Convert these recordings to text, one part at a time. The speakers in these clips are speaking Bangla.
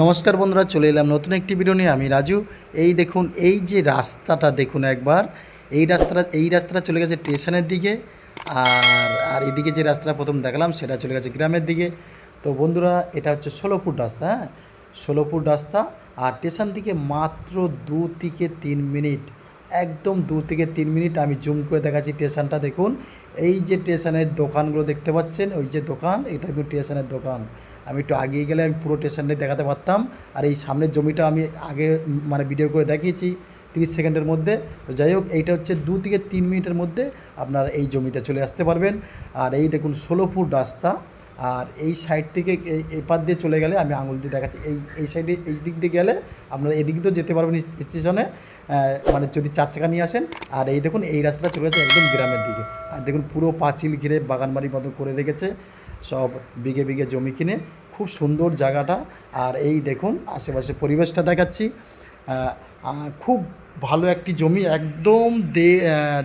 নমস্কার বন্ধুরা, চলে এলাম নতুন একটি ভিডিও নিয়ে। আমি রাজু। এই দেখুন, এই যে রাস্তাটা দেখুন একবার। এই রাস্তাটা এই রাস্তাটা চলে গেছে স্টেশনের দিকে। আর আর এদিকে যে রাস্তাটা প্রথম দেখালাম, সেটা চলে গেছে গ্রামের দিকে। তো বন্ধুরা, এটা হচ্ছে ষোলো ফুট রাস্তা হ্যাঁ? ষোলো ফুট রাস্তা। আর স্টেশন থেকে মাত্র দু থেকে তিন মিনিট। একদম দু থেকে তিন মিনিট আমি জুম করে দেখাচ্ছি স্টেশনটা, দেখুন। এই যে স্টেশনের দোকানগুলো দেখতে পাচ্ছেন, ওই যে দোকান, এটা কিন্তু স্টেশনের দোকান। আমি একটু আগিয়ে গেলে আমি পুরো স্টেশনটা দেখাতে পারতাম। আর এই সামনের জমিটা আমি আগে মানে ভিডিও করে দেখিয়েছি তিরিশ সেকেন্ডের মধ্যে। তো যাই হোক, এইটা হচ্ছে দু থেকে তিন মিনিটের মধ্যে আপনার এই জমিতে চলে আসতে পারবেন। আর এই দেখুন, ষোলো ফুট রাস্তা। আর এই সাইড থেকে এই এই পার দিয়ে চলে গেলে আমি আঙুল দিয়ে দেখাচ্ছি। এই এই সাইডে এই দিক দিয়ে গেলে আপনারা এদিক দিয়েও যেতে পারবেন স্টেশনে মানে যদি চার চাকা নিয়ে আসেন। আর এই দেখুন, এই রাস্তাটা চলে যাচ্ছে একদম গ্রামের দিকে। আর দেখুন, পুরো পাঁচিল ঘিরে বাগানবাড়ির মতো করে রেখেছে। সব বিঘে বিঘে জমি কিনে খুব সুন্দর জায়গাটা। আর এই দেখুন আশেপাশে পরিবেশটা দেখাচ্ছি। খুব ভালো একটি জমি একদম দে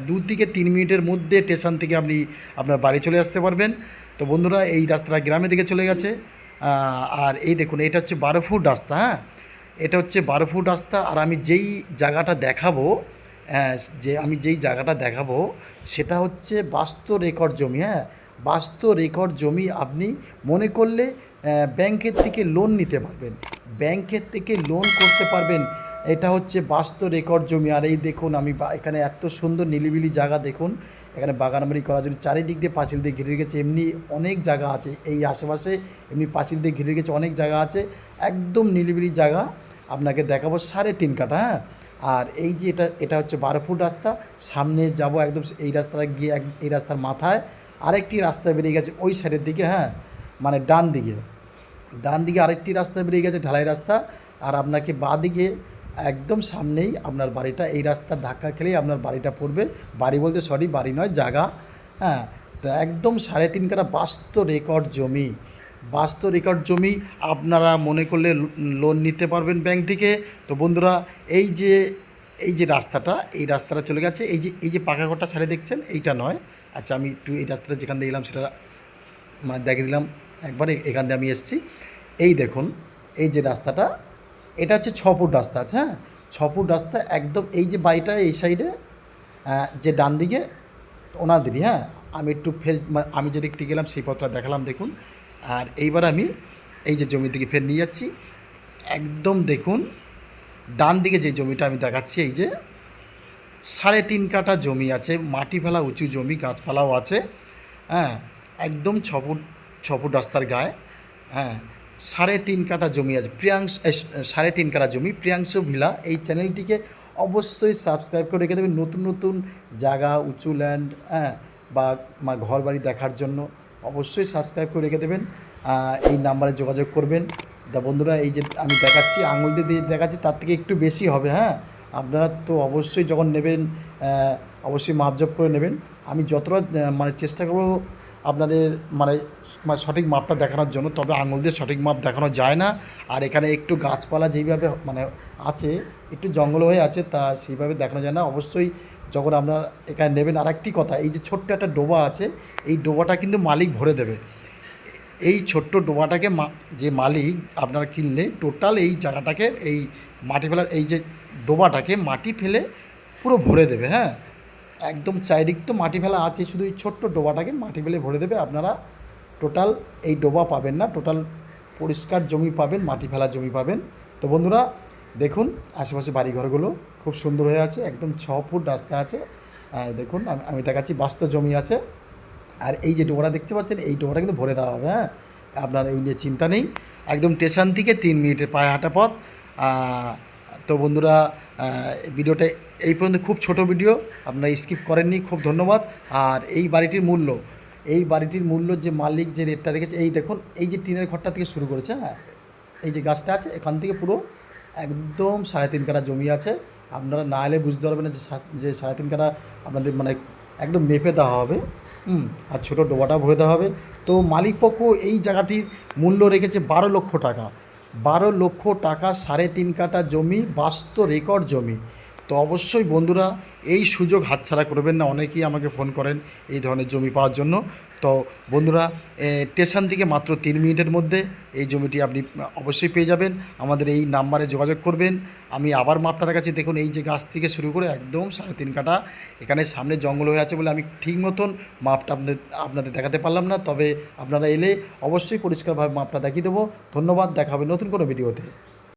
দু থেকে তিন মিনিটের মধ্যে স্টেশন থেকে আপনি আপনার বাড়ি চলে আসতে পারবেন। তো বন্ধুরা এই রাস্তাটা গ্রামের দিকে চলে গেছে। আর এই দেখুন এটা হচ্ছে বারো ফুট রাস্তা হ্যাঁ? এটা হচ্ছে বারো ফুট রাস্তা। আর আমি যেই জায়গাটা দেখাবো হ্যাঁ, যে আমি যেই জায়গাটা দেখাবো সেটা হচ্ছে বাস্তু রেকর্ড জমি হ্যাঁ? বাস্তু রেকর্ড জমি আপনি মনে করলে ব্যাংকের থেকে লোন নিতে পারবেন। ব্যাংকের থেকে লোন করতে পারবেন। এটা হচ্ছে বাস্তু রেকর্ড জমি। আর এই দেখুন, আমি এখানে এত সুন্দর নিলিবিলি জায়গা দেখুন। এখানে বাগানবাড়ি করার জন্য চারিদিক দিয়ে পাঁচিল দিয়ে ঘিরে গেছে। এমনি অনেক জায়গা আছে এই আশেপাশে। এমনি পাঁচিল দিয়ে ঘিরে গেছে অনেক জায়গা আছে। একদম নিলিবিলি জায়গা। আপনাকে দেখাবো সাড়ে তিন কাঠা হ্যাঁ? আর এই যে এটা এটা হচ্ছে বারো ফুট রাস্তা। সামনে যাব একদম এই রাস্তাটা গিয়ে এই রাস্তার মাথায়। আরেকটি রাস্তা বেরিয়ে গেছে, ওই সাইডের দিকে হ্যাঁ? মানে ডান দিকে। ডান দিকে আরেকটি রাস্তা বেরিয়ে গেছে, ঢালাই রাস্তা। আর আপনাকে বাঁ দিকে, একদম সামনেই আপনার বাড়িটা, এই রাস্তার ধাক্কা খেলেই আপনার বাড়িটা পড়বে। বাড়ি বলতে সরি বাড়ি নয়, জায়গা। হ্যাঁ? তো একদম সাড়ে তিন কাটা বাস্ত রেকর্ড জমি। বাস্ত রেকর্ড জমি, আপনারা মনে করলে লোন নিতে পারবেন ব্যাংক থেকে। তো বন্ধুরা, এই যে এই যে রাস্তাটা, এই রাস্তাটা চলে গেছে। এই যে এই যে পাকা ঘরটা সাড়ে দেখছেন, এইটা নয়। আচ্ছা আমি একটু এই রাস্তাটা যেখান দিয়ে এলাম সেটা মানে দেখে দিলাম। একবার এখান দিয়ে আমি এসেছি। এই দেখুন, এই যে রাস্তাটা, এটা হচ্ছে ছ ফুট রাস্তা আছে হ্যাঁ? ছ ফুট রাস্তা একদম এই যে বাড়িটা এই সাইডে যে ডান দিকে, ওনাদেরই হ্যাঁ? আমি একটু ফের মানে আমি যে থেকে গেলাম, সেই পথটা দেখালাম, দেখুন। আর এইবার আমি এই যে জমির দিকে ফের নিয়ে যাচ্ছি। একদম দেখুন ডান দিকে যে জমিটা আমি দেখাচ্ছি, এই যে সাড়ে তিন কাঠা জমি আছে, মাটি ফেলা উঁচু জমি, গাছপালাও আছে হ্যাঁ একদম ছ ফুট ছ ফুট রাস্তার গায়ে হ্যাঁ সাড়ে তিন কাঠা জমি আছে, প্রিয়াংশ সাড়ে তিন কাঠা জমি, প্রিয়াংশ ভিলা, এই চ্যানেলটিকে অবশ্যই সাবস্ক্রাইব করে রেখে দেবেন নতুন নতুন জায়গা, উঁচু ল্যান্ড হ্যাঁ বা মা ঘর বাড়ি দেখার জন্য অবশ্যই সাবস্ক্রাইব করে রেখে দেবেন এই নাম্বারে যোগাযোগ করবেন। তা বন্ধুরা, এই যে আমি দেখাচ্ছি, আঙুল দিয়ে দেখাচ্ছি, তার থেকে একটু বেশি হবে হ্যাঁ? আপনারা তো অবশ্যই যখন নেবেন অবশ্যই মাপজপ করে নেবেন। আমি যতটা মানে চেষ্টা করব আপনাদের মানে মানে সঠিক মাপটা দেখানোর জন্য, তবে আঙুল দিয়ে সঠিক মাপ দেখানো যায় না। আর এখানে একটু গাছপালা যেইভাবে মানে আছে, একটু জঙ্গল হয়ে আছে, তা সেইভাবে দেখানো যায় না। অবশ্যই যখন আপনারা এখানে নেবেন আর একটি কথা, এই যে ছোট্ট একটা ডোবা আছে, এই ডোবাটা কিন্তু মালিক ভরে দেবে। এই ছোট্ট ডোবাটাকে যে মালিক আপনারা কিনলে টোটাল এই জায়গাটাকে, এই মাটি ফেলার এই যে ডোবাটাকে মাটি ফেলে পুরো ভরে দেবে হ্যাঁ? একদম চারিদিক তো মাটি ফেলা আছে, শুধু এই ছোট্ট ডোবাটাকে মাটি ফেলে ভরে দেবে, আপনারা টোটাল এই ডোবা পাবেন না, টোটাল পরিষ্কার জমি পাবেন, মাটি ফেলা জমি পাবেন। তো বন্ধুরা, দেখুন আশেপাশে বাড়িঘরগুলো খুব সুন্দর হয়ে আছে, একদম ছ ফুট রাস্তা আছে। দেখুন, আমি দেখাচ্ছি বাস্তব জমি আছে। আর এই যে ডোবাটা দেখতে পাচ্ছেন, এই ডোবাটা কিন্তু ভরে দেওয়া হবে হ্যাঁ? আপনার ওই নিয়ে চিন্তা নেই। একদম স্টেশন থেকে তিন মিনিটের পায়ে হাঁটা পথ। তো বন্ধুরা ভিডিওটা এই পর্যন্ত খুব ছোট ভিডিও, আপনারা স্কিপ করেননি, খুব ধন্যবাদ। আর এই বাড়িটির মূল্য, এই বাড়িটির মূল্য যে মালিক যে রেটটা রেখেছে, এই দেখুন, এই যে টিনের ঘরটা থেকে শুরু করেছে হ্যাঁ? এই যে গাছটা আছে, এখান থেকে পুরো একদম সাড়ে তিন কাটা জমি আছে। আপনারা না এলে বুঝতে পারবেন যে যে সাড়ে তিন কাটা আপনাদের মানে একদম মেপে দেওয়া হবে, হুম, আর ছোটো ডোবাটা ভরে দেওয়া হবে। তো মালিকপক্ষ এই জায়গাটির মূল্য রেখেছে বারো লক্ষ টাকা। বারো লক্ষ টাকা সাড়ে তিন কাটা জমি, বাস্ত রেকর্ড জমি। তো অবশ্যই বন্ধুরা এই সুযোগ হাতছাড়া করবেন না, অনেকেই আমাকে ফোন করেন এই ধরনের জমি পাওয়ার জন্য। তো বন্ধুরা স্টেশন থেকে মাত্র তিন মিনিটের মধ্যে এই জমিটি আপনি অবশ্যই পেয়ে যাবেন। আমাদের এই নাম্বারে যোগাযোগ করবেন। আমি আবার মাপটা দেখাচ্ছি দেখুন, এই যে গাছ থেকে শুরু করে একদম সাড়ে তিন কাটা এখানে সামনে জঙ্গল হয়ে আছে বলে আমি ঠিক মতন মাপটা আপনাদের আপনাদের দেখাতে পারলাম না। তবে আপনারা এলে অবশ্যই পরিষ্কারভাবে মাপটা দেখিয়ে দেবো। ধন্যবাদ, দেখা হবে নতুন কোনো ভিডিওতে।